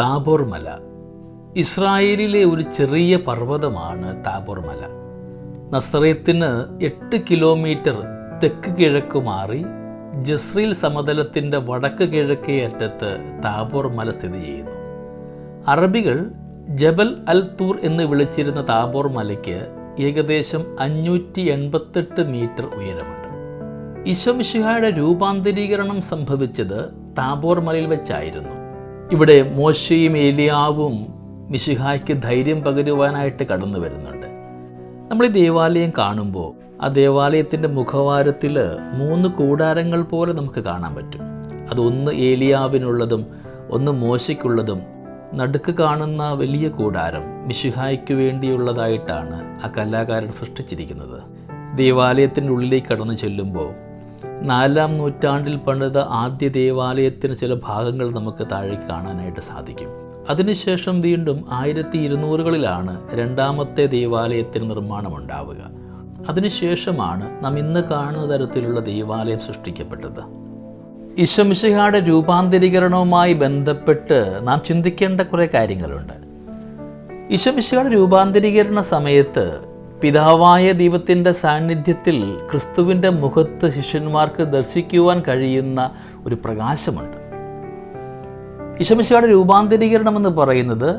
താബോർ മല. ഇസ്രായേലിലെ ഒരു ചെറിയ പർവതമാണ് താബോർ മല. നസ്രയത്തിന് എട്ട് കിലോമീറ്റർ തെക്ക് കിഴക്ക് മാറി ജസ്രീൽ സമതലത്തിന്റെ വടക്ക് കിഴക്കേ അറ്റത്ത് താബോർ മല സ്ഥിതി ചെയ്യുന്നു. അറബികൾ ജബൽ അൽ തൂർ എന്ന് വിളിച്ചിരുന്ന താബോർ മലയ്ക്ക് ഏകദേശം അഞ്ഞൂറ്റി എൺപത്തെട്ട് മീറ്റർ ഉയരമുണ്ട്. ഈശോമിശിഹായുടെ രൂപാന്തരീകരണം സംഭവിച്ചത് താബോർ മലയിൽ വെച്ചായിരുന്നു. ഇവിടെ മോശയും ഏലിയാവും മിശിഹായ്ക്ക് ധൈര്യം പകരുവാനായിട്ട് കടന്നു വരുന്നുണ്ട്. നമ്മൾ ഈ ദേവാലയം കാണുമ്പോൾ ആ ദേവാലയത്തിന്റെ മുഖവാരത്തിൽ മൂന്ന് കൂടാരങ്ങൾ പോലെ നമുക്ക് കാണാൻ പറ്റും. അതൊന്ന് ഏലിയാവിനുള്ളതും ഒന്ന് മോശയ്ക്കുള്ളതും നടുക്ക് കാണുന്ന വലിയ കൂടാരം മിശിഹായ്ക്ക് വേണ്ടിയുള്ളതായിട്ടാണ് ആ കലാകാരൻ സൃഷ്ടിച്ചിരിക്കുന്നത്. ദേവാലയത്തിന്റെ ഉള്ളിലേക്ക് കടന്നു ചെല്ലുമ്പോൾ നാലാം നൂറ്റാണ്ടിൽ പണിത ആദ്യ ദേവാലയത്തിന് ചില ഭാഗങ്ങൾ നമുക്ക് താഴെ കാണാനായിട്ട് സാധിക്കും. അതിനുശേഷം വീണ്ടും ആയിരത്തി ഇരുന്നൂറുകളിലാണ് രണ്ടാമത്തെ ദേവാലയത്തിന് നിർമ്മാണം ഉണ്ടാവുക അതിനുശേഷമാണ് നാം ഇന്ന് കാണുന്ന തരത്തിലുള്ള ദേവാലയം സൃഷ്ടിക്കപ്പെട്ടത്. ഈശമിശിഹായുടെ രൂപാന്തരീകരണവുമായി ബന്ധപ്പെട്ട് നാം ചിന്തിക്കേണ്ട കുറേ കാര്യങ്ങളുണ്ട്. ഈശമിശിഹായുടെ രൂപാന്തരീകരണ സമയത്ത് പിതാവായ ദൈവത്തിന്റെ സാന്നിധ്യത്തിൽ ക്രിസ്തുവിന്റെ മുഖത്ത് ശിഷ്യന്മാർക്ക് ദർശിക്കുവാൻ കഴിയുന്ന ഒരു പ്രകാശമുണ്ട്. ഈശമിശിഹായുടെ രൂപാന്തരീകരണം എന്ന് പറയുന്നത്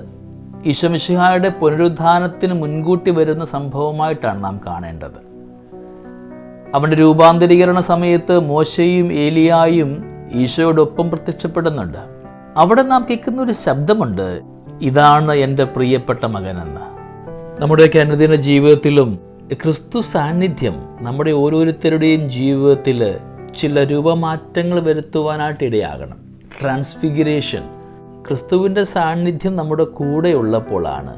ഈശമിശിഹായുടെ പുനരുദ്ധാനത്തിന് മുൻകൂട്ടി വരുന്ന സംഭവമായിട്ടാണ് നാം കാണേണ്ടത്. അവന്റെ രൂപാന്തരീകരണ സമയത്ത് മോശയും ഏലിയായും ഈശോയോടൊപ്പം പ്രത്യക്ഷപ്പെടുന്നുണ്ട്. അവിടെ നാം കേൾക്കുന്ന ഒരു ശബ്ദമുണ്ട് ഇതാണ് എന്റെ പ്രിയപ്പെട്ട മകനെന്ന്. നമ്മുടെയൊക്കെ അനുദിന ജീവിതത്തിലും ക്രിസ്തു സാന്നിധ്യം നമ്മുടെ ഓരോരുത്തരുടെയും ജീവിതത്തിൽ ചില രൂപമാറ്റങ്ങൾ വരുത്തുവാനായിട്ട് ഇടയാകണം. ട്രാൻസ്ഫിഗറേഷൻ ക്രിസ്തുവിന്റെ സാന്നിധ്യം നമ്മുടെ കൂടെ ഉള്ളപ്പോഴാണ്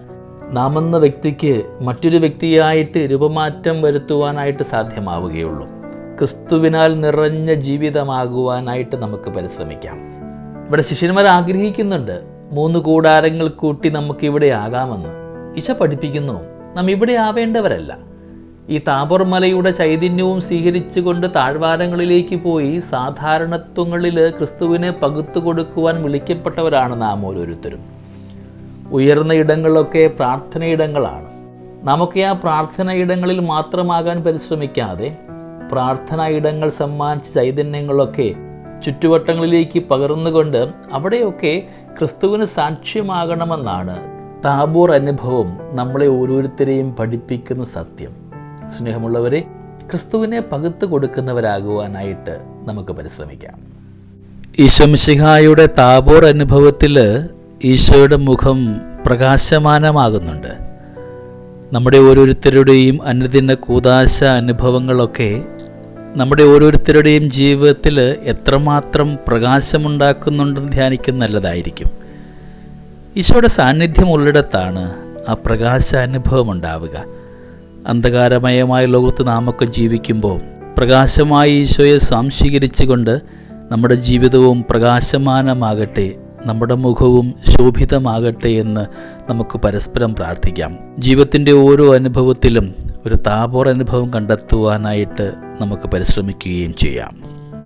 നാം എന്ന വ്യക്തിക്ക് മറ്റൊരു വ്യക്തിയായിട്ട് രൂപമാറ്റം വരുത്തുവാനായിട്ട് സാധ്യമാവുകയുള്ളൂ. ക്രിസ്തുവിനാൽ നിറഞ്ഞ ജീവിതമാകുവാനായിട്ട് നമുക്ക് പരിശ്രമിക്കാം. ഇവിടെ ശിഷ്യന്മാർ ആഗ്രഹിക്കുന്നുണ്ട് മൂന്ന് കൂടാരങ്ങൾ കൂട്ടി നമുക്കിവിടെ ആകാമെന്ന്. ഈശ പഠിപ്പിക്കുന്നു. നാം ഇവിടെ ആവേണ്ടവരല്ല. ഈ താബോർ മലയുടെ ചൈതന്യവും സ്വീകരിച്ചുകൊണ്ട് താഴ്വാരങ്ങളിലേക്ക് പോയി സാധാരണത്വങ്ങളിൽ ക്രിസ്തുവിനെ പകുത്തു കൊടുക്കുവാൻ വിളിക്കപ്പെട്ടവരാണ് നാം ഓരോരുത്തരും. ഉയർന്ന ഇടങ്ങളൊക്കെ പ്രാർത്ഥനയിടങ്ങളാണ്. നമുക്ക് ആ പ്രാർത്ഥനയിടങ്ങളിൽ മാത്രമാകാൻ പരിശ്രമിക്കാതെ പ്രാർത്ഥനാ ഇടങ്ങൾ സമ്മാനിച്ച ചൈതന്യങ്ങളൊക്കെ ചുറ്റുവട്ടങ്ങളിലേക്ക് പകർന്നുകൊണ്ട് അവിടെയൊക്കെ ക്രിസ്തുവിന് സാക്ഷ്യമാകണമെന്നാണ് താബോർ അനുഭവം നമ്മളെ ഓരോരുത്തരെയും പഠിപ്പിക്കുന്ന സത്യം. സ്നേഹമുള്ളവരെ ക്രിസ്തുവിനെ പകുത്തു കൊടുക്കുന്നവരാകുവാനായിട്ട് നമുക്ക് പരിശ്രമിക്കാം. ഈശംശിഹായുടെ താബോർ അനുഭവത്തിൽ ഈശോയുടെ മുഖം പ്രകാശമാനമാകുന്നുണ്ട്. നമ്മുടെ ഓരോരുത്തരുടെയും അനുദിന കൂതാശ അനുഭവങ്ങളൊക്കെ നമ്മുടെ ഓരോരുത്തരുടെയും ജീവിതത്തിൽ എത്രമാത്രം പ്രകാശമുണ്ടാക്കുന്നുണ്ടെന്ന് ധ്യാനിക്കുന്ന നല്ലതായിരിക്കും. ഈശോയുടെ സാന്നിധ്യം ഉള്ളിടത്താണ് ആ പ്രകാശാനുഭവം ഉണ്ടാവുക അന്ധകാരമയമായ ലോകത്ത് നാമൊക്കെ ജീവിക്കുമ്പോൾ പ്രകാശമായി ഈശോയെ സ്വാംശീകരിച്ചുകൊണ്ട് നമ്മുടെ ജീവിതവും പ്രകാശമാനമാകട്ടെ നമ്മുടെ മുഖവും ശോഭിതമാകട്ടെ എന്ന് നമുക്ക് പരസ്പരം പ്രാർത്ഥിക്കാം. ജീവിതത്തിന്റെ ഓരോ അനുഭവത്തിലും ഒരു താപോർ അനുഭവം കണ്ടെത്തുവാനായിട്ട് നമുക്ക് പരിശ്രമിക്കുകയും ചെയ്യാം.